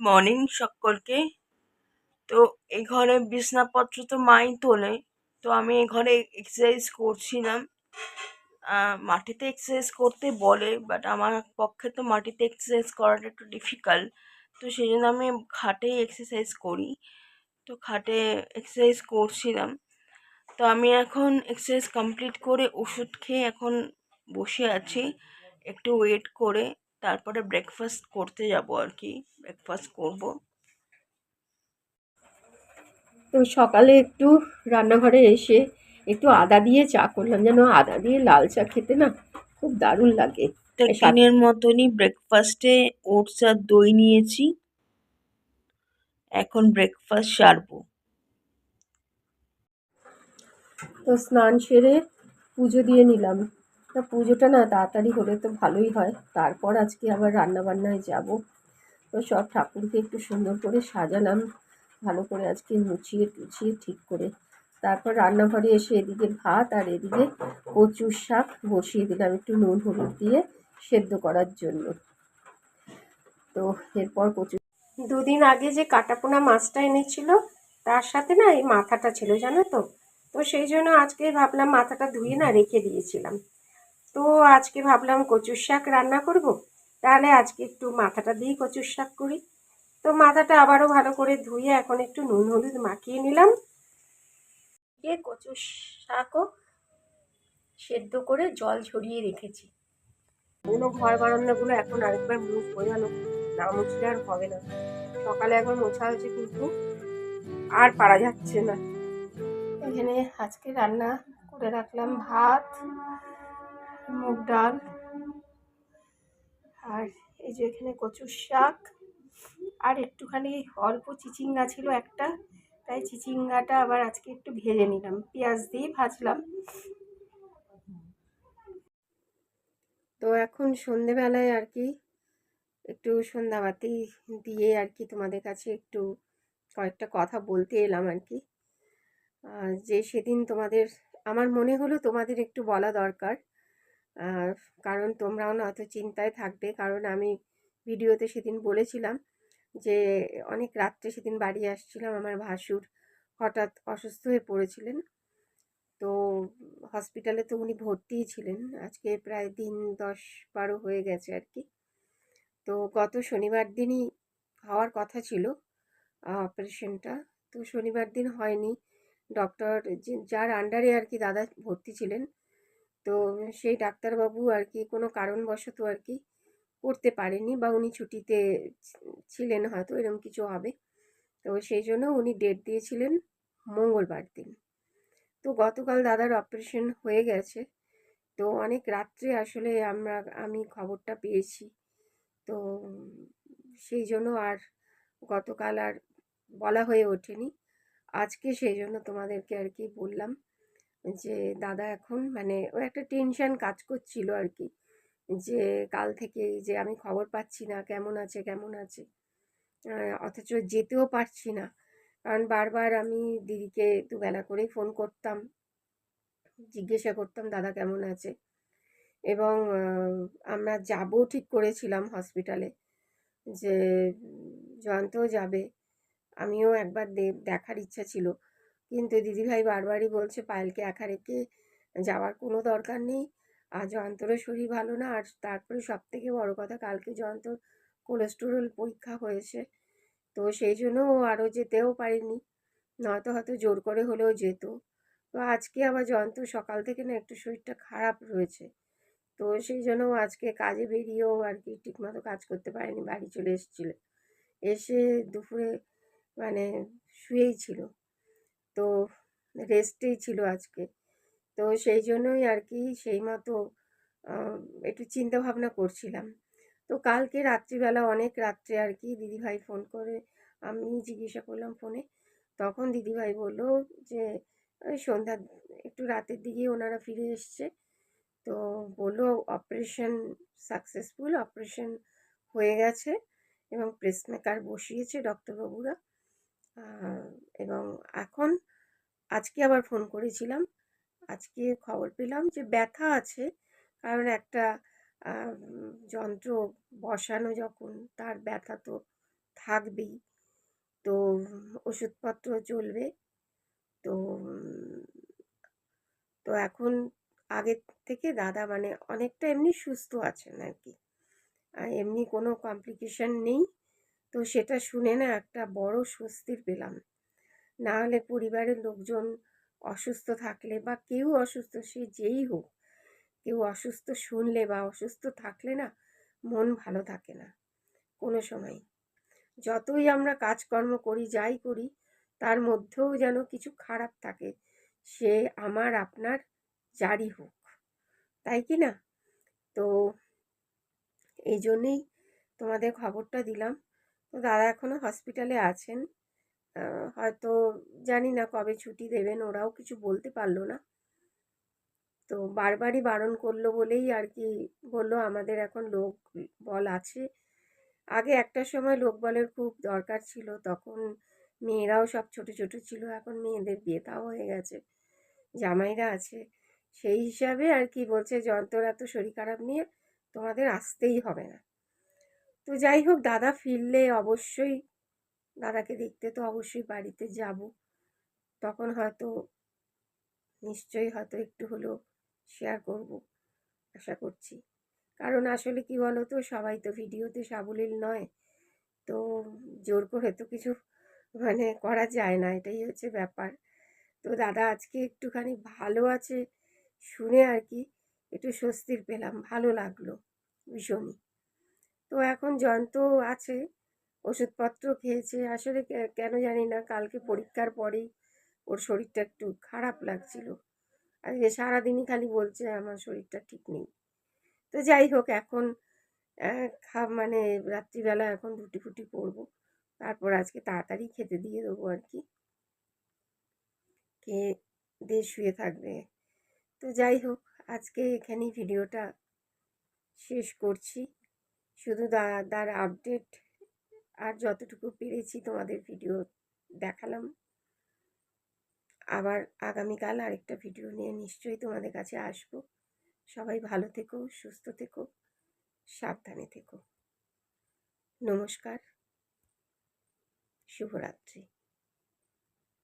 Morning সকলকে। তো এই ঘরে বিছনাপত্র তো মাই তোলে, তো আমি এই ঘরে এক্সারসাইজ করছিলাম। মাটিতে এক্সারসাইজ করতে বলে বাট আমার পক্ষে তো মাটিতে এক্সারসাইজ করাটা একটু ডিফিকাল্ট তো সেই জন্য আমি খাটেই এক্সারসাইজ করি। তো খাটে এক্সারসাইজ করছিলাম। তো আমি এখন এক্সারসাইজ কমপ্লিট করে ওষুধ খেয়ে এখন বসে আছি, একটু ওয়েট করে। তারপরে ব্রেকফাস্ট করতে যাব আর কি ব্রেকফাস্ট করব। তো সকালে একটু রান্নাঘরে এসে একটু আদা দিয়ে চা করলাম যেন আদা দিয়ে লাল চা খেতে না খুব দারুণ লাগে। দিনের মতনই ব্রেকফাস্টে ওটস আর দই নিয়েছি। এখন ব্রেকফাস্ট সারবো। তো স্নান সেরে পুজো দিয়ে নিলাম। তা পুজোটা না তাড়াতাড়ি হলে তো ভালোই হয়। তারপর আজকে আবার রান্না বান্নায় যাব। তো সব ঠাকুরকে একটু সুন্দর করে সাজালাম, ভালো করে আজকে মুছিয়ে টুছিয়ে ঠিক করে। তারপর রান্নাঘরে এসে এদিকে ভাত আর এদিকে কচুর শাক বসিয়ে দিলাম একটু নুন, হলুদ দিয়ে সেদ্ধ করার জন্য। তো এরপর কচু দুদিন আগে যে কাটাপোনা মাছটা এনেছিল, তার সাথে না এই মাথাটা ছিল, জানো তো? তো সেই জন্য আজকে ভাবলাম মাথাটা ধুয়ে না রেখে দিয়েছিলাম। তো আজকে ভাবলাম কচুর শাক রান্না করব। তাহলে আজকে একটু মাথাটা দিয়েই কচুর শাক করি। তো মাথাটা আবারও ভালো করে ধুয়ে এখন একটু নুন হলুদ মাখিয়ে নিলাম। দিয়ে কচুর শাকও সেদ্ধ করে জল ঝরিয়ে রেখেছি। কোনো ঘর বারান্দাগুলো এখন আরেকবার মুখ বোঝানো না মুছলে আর হবে না। সকালে এখন মোছা হয়েছে কিন্তু আর পারা যাচ্ছে না। এখানে আজকে রান্না করে রাখলাম ভাত। মুগ ডাল। আর এই যে এখানে কচুর শাক। আর একটুখানি অল্প চিচিঙ্গা ছিল একটা। তাই চিচিঙ্গাটা আবার আজকে একটু ভেজে নিলাম। পেঁয়াজ দিয়ে ভাজলাম। তো এখন সন্ধেবেলায় আর কি একটু সন্ধ্যাবাতি দিয়ে আর কি তোমাদের কাছে একটু কয়েকটা কথা বলতে এলাম আর কি। যে সেদিন তোমাদের, আমার মনে হলো তোমাদের একটু বলা দরকার। কারণ তোমরাও না অত চিন্তায় থাকবে। কারণ আমি ভিডিওতে সেদিন বলেছিলাম যে, অনেক রাত্রে সেদিন বাড়ি আসছিলাম আমার ভাসুর। হঠাৎ অসুস্থ হয়ে পড়েছিলেন। তো হসপিটালে তো উনি ভর্তিই ছিলেন। আজকে প্রায় দিন দশ বারো হয়ে গেছে আর কি। তো গত শনিবার দিনই হওয়ার কথা ছিল অপারেশনটা তো শনিবার দিন হয়নি। ডক্টর যার আন্ডারে আর কি দাদা ভর্তি ছিলেন তো সেই ডাক্তারবাবু আর কি কোনো কারণবশত আর কি করতে পারেনি বা উনি ছুটিতে ছিলেন হয়তো এরকম কিছু হবে। তো সেই জন্য উনি ডেট দিয়েছিলেন মঙ্গলবার দিন। তো গতকাল দাদার অপারেশন হয়ে গেছে। তো অনেক রাত্রে আসলে আমরা, আমি খবরটা পেয়েছি। তো সেই জন্য আর গতকাল আর বলা হয়ে ওঠেনি। আজকে সেই জন্য তোমাদেরকে আর কি বললাম। যে দাদা এখন মানে ও একটা টেনশন কাজ করছিল আর কি যে কাল থেকে যে আমি খবর পাচ্ছি না, কেমন আছে কেমন আছে? অথচ যেতেও পারছি না। কারণ বারবার আমি দিদিকে দুবেলা করেই ফোন করতাম, জিজ্ঞাসা করতাম, দাদা কেমন আছে? এবং আমরা যাব ঠিক করেছিলাম হসপিটালে যে জয়ন্তও যাবে। আমিও একবার দেখার ইচ্ছা ছিল। কিন্তু দিদিভাই বারবারই বলছে, পায়েলকে একা রেখে যাওয়ার কোনো দরকার নেই। আর জয়ন্তরও শরীর ভালো না। আর তারপরে সব থেকে বড় কথা, কালকে জয়ন্তর কোলেস্টেরল পরীক্ষা হয়েছে। তো সেই জন্য ও আরও যেতেও পারেনি। নয়তো হয়তো জোর করে হলেও যেত। তো আজকে আবার জয়ন্ত সকাল থেকে না একটু শরীরটা খারাপ রয়েছে। তো সেই জন্য আজকে কাজে বেরিয়েও আর কি ঠিকমতো কাজ করতে পারেনি। বাড়ি চলে এসেছিল। এসে দুপুরে মানে শুয়েই ছিল। তো রেস্টেই ছিল আজকে। তো সেই জন্যই আর কি সেই মতো একটু চিন্তা ভাবনা করছিলাম। তো কালকে রাত্রিবেলা অনেক রাত্রে আর কি দিদিভাই ফোন করে, আমি জিজ্ঞাসা করলাম ফোনে তখন দিদিভাই বলল যে, ওই সন্ধ্যা, একটু রাতের দিকে ওনারা ফিরে এসছে। তো বলল অপারেশন সাকসেসফুল অপারেশন হয়ে গেছে এবং প্রেসমেকার বসিয়েছে ডক্টরবাবুরা এবং এখন আজকে আবার ফোন করেছিলাম। আজকে খবর পেলাম যে ব্যথা আছে, কারণ একটা যন্ত্র বসানো যখন তার ব্যথা তো থাকবেই। তো ওষুধপত্র চলবে। তো তো এখন আগের থেকে দাদা মানে অনেকটা এমনি সুস্থ আছেন আর কি এমনি কোনো কমপ্লিকেশন নেই। তো সেটা শুনে না একটা বড় স্বস্তির পেলাম। না হলে পরিবারের লোকজন অসুস্থ থাকলে বা কেউ অসুস্থ, সে যেই হোক, কেউ অসুস্থ শুনলে বা অসুস্থ থাকলে না মন ভালো থাকে না কোনো সময়। যতই আমরা কাজকর্ম করি, যাই করি, তার মধ্যেও যেন কিছু খারাপ থাকে, সে আমার, আপনার, যারই হোক। তাই কি না? তো এই জন্যেই তোমাদের খবরটা দিলাম। তো দাদা এখনও হসপিটালে আছেন। হয়তো জানি না কবে ছুটি দেবেন, ওরাও কিছু বলতে পারল না। তো বারবারই বারণ করল বলেই আর কি বলল, আমাদের এখন লোক বল আছে। আগে একটা সময় লোক বলের খুব দরকার ছিল, তখন মেয়েরাও সব ছোট ছোট ছিল, এখন মেয়েদের বিয়ে তাও হয়ে গেছে, জামাইরা আছে। সেই হিসাবে আর কি বলছে যন্ত্র এত শরীর খারাপ নিয়ে তোমাদের আসতেই হবে না। তো যাই হোক, দাদা ফিরলে অবশ্যই দাদাকে দেখতে তো অবশ্যই বাড়িতে যাব। তখন হয়তো নিশ্চয়ই হয়তো একটু হলেও শেয়ার করব, আশা করছি। কারণ আসলে কি বলো তো সবাই তো ভিডিওতে সাবলীল নয়। তো জোর করে তো কিছু মানে করা যায় না, এটাই হচ্ছে ব্যাপার। তো দাদা আজকে একটুখানি ভালো আছে শুনে আর কি একটু স্বস্তির পেলাম, ভালো লাগল ভীষণই। তো এখন জয়ন্ত আছে ওষুধপত্র খেয়েছে। আসলে কেন জানি না, কালকে পরীক্ষার পরেই ওর শরীরটা একটু খারাপ লাগছিল। আজকে সারাদিনই খালি বলছে, আমার শরীরটা ঠিক নেই। তো যাই হোক, এখন খা মানে রাত্রিবেলা এখন রুটি ফুটি করব। তারপর আজকে তাড়াতাড়ি খেতে দিয়ে দেবো আর কি। খেয়ে দিয়ে শুয়ে থাকবে। তো যাই হোক, আজকে এখানেই ভিডিওটা শেষ করছি। শুধু দাদার আপডেট আর যতটুকু পেরেছি তোমাদের ভিডিও দেখালাম। আবার আগামীকাল আরেকটা ভিডিও নিয়ে নিশ্চয়ই তোমাদের কাছে আসব। সবাই ভালো থেকো, সুস্থ থেকো, সাবধানে থেকো। নমস্কার, শুভরাত্রি।